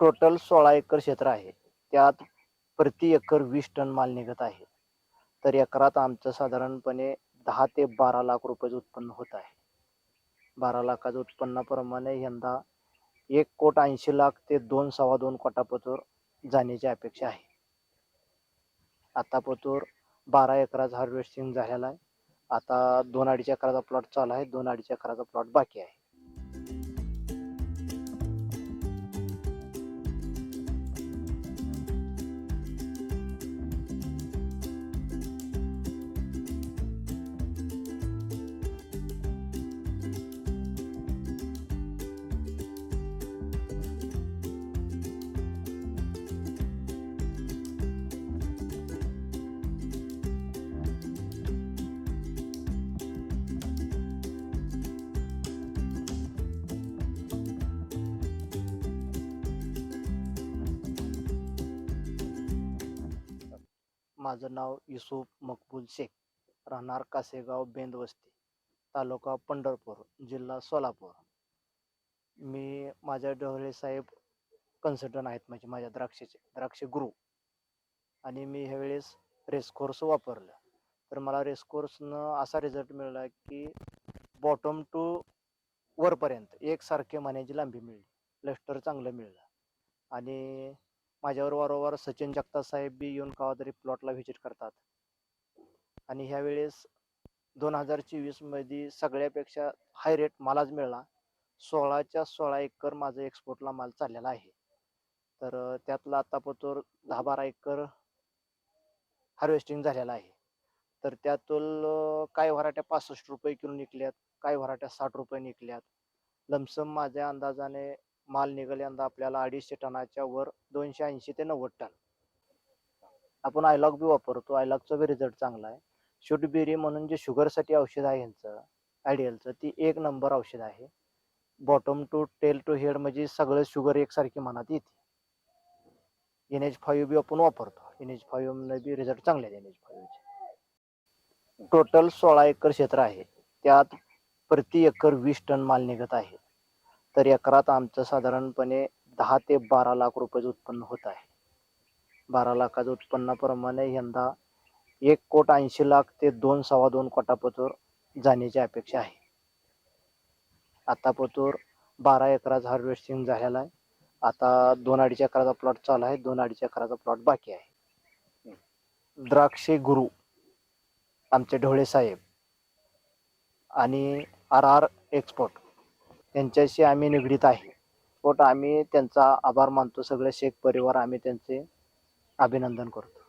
Total सोळा acre क्षेत्र आहे. त्यात प्रति एकर वीस टन माल निघत आहे. तर एकरात आमचं साधारणपणे दहा ते बारा लाख रुपयाचं उत्पन्न होत आहे. बारा लाखाचं उत्पन्नाप्रमाणे यंदा एक कोट ऐंशी लाख ते दोन सव्वा दोन कोटापतोर जाण्याची अपेक्षा आहे. आतापतोर बारा एकराचं हार्वेस्टिंग झालेला आहे. आता दोन अडीच एकराचा प्लॉट चालू आहे. दोन अडीच एकराचा प्लॉट बाकी आहे. माझं नाव युसुफ मकबूल शेख. राहणार कासेगाव बेंदवस्ती तालुका पंढरपूर जिल्हा सोलापूर. मी माझ्या डोहळेसाहेब कन्सल्टंट आहेत म्हणजे माझ्या द्राक्षेचे द्राक्ष गुरु. आणि मी ह्यावेळेस रेसकोर्स वापरलं. तर मला रेसकोर्सनं असा रिझल्ट मिळाला की बॉटम टू वरपर्यंत एकसारखे मानेची लांबी मिळली. लस्टर चांगलं मिळलं. आणि माझ्यावर वारंवार सचिन जगताप साहेब बी येऊन कवा तरी प्लॉटला व्हिजिट करतात. आणि ह्यावेळेस दोन हजार चोवीसमध्ये सगळ्यापेक्षा हाय रेट मलाच मिळाला. सोळाच्या सोळा एकर माझं एक्सपोर्टला माल चाललेला आहे. तर त्यातला आतापतोर दहा बारा एकर हार्वेस्टिंग झालेला आहे. तर त्यातून काय काही व्हराट्या पासष्ट रुपये किलो निघल्यात काही व्हराट्या साठ रुपये निघल्यात. लमसम माझ्या अंदाजाने माल निघेल यंदा आपल्याला अडीचशे टनाच्या वर दोनशे ऐंशी ते नव्वद टन. आपण आयलॉग बी वापरतो. आयलॉगचा बी रिझल्ट चांगला आहे. शुटबिरी म्हणून जे शुगरसाठी औषध आहे यांचं आयडियलचं ती एक नंबर औषध आहे. Bottom to tail to head म्हणजे सगळं शुगर एकसारखी मनात येते. एन एच फाईव्ह बी आपण वापरतो. N H five B result चांगले आहेत एन एच फाईव्हचे टोटल सोळा एकर क्षेत्र आहे. त्यात प्रति एकर वीस टन माल निघत आहे. तर एकरात आमचं साधारणपणे दहा ते बारा लाख रुपयाचं उत्पन्न होत आहे. बारा लाखाचं उत्पन्नाप्रमाणे यंदा एक कोट ऐंशी लाख ते दोन सव्वा दोन कोटापतोर जाण्याची अपेक्षा आहे. आतापतोर बारा एकराचं हार्वेस्टिंग झालेला आहे. आता दोन अडीच एकराचा प्लॉट चालू आहे. दोन अडीच एकराचा प्लॉट बाकी आहे. द्राक्षे गुरु आमचे ढोळे साहेब आणि आर आर एक्सपोर्ट त्यांच्याशी आम्ही निगडीत आहे. पोट आम्ही त्यांचा आभार मानतो. सगळे शेख परिवार आम्ही त्यांचे अभिनंदन करतो.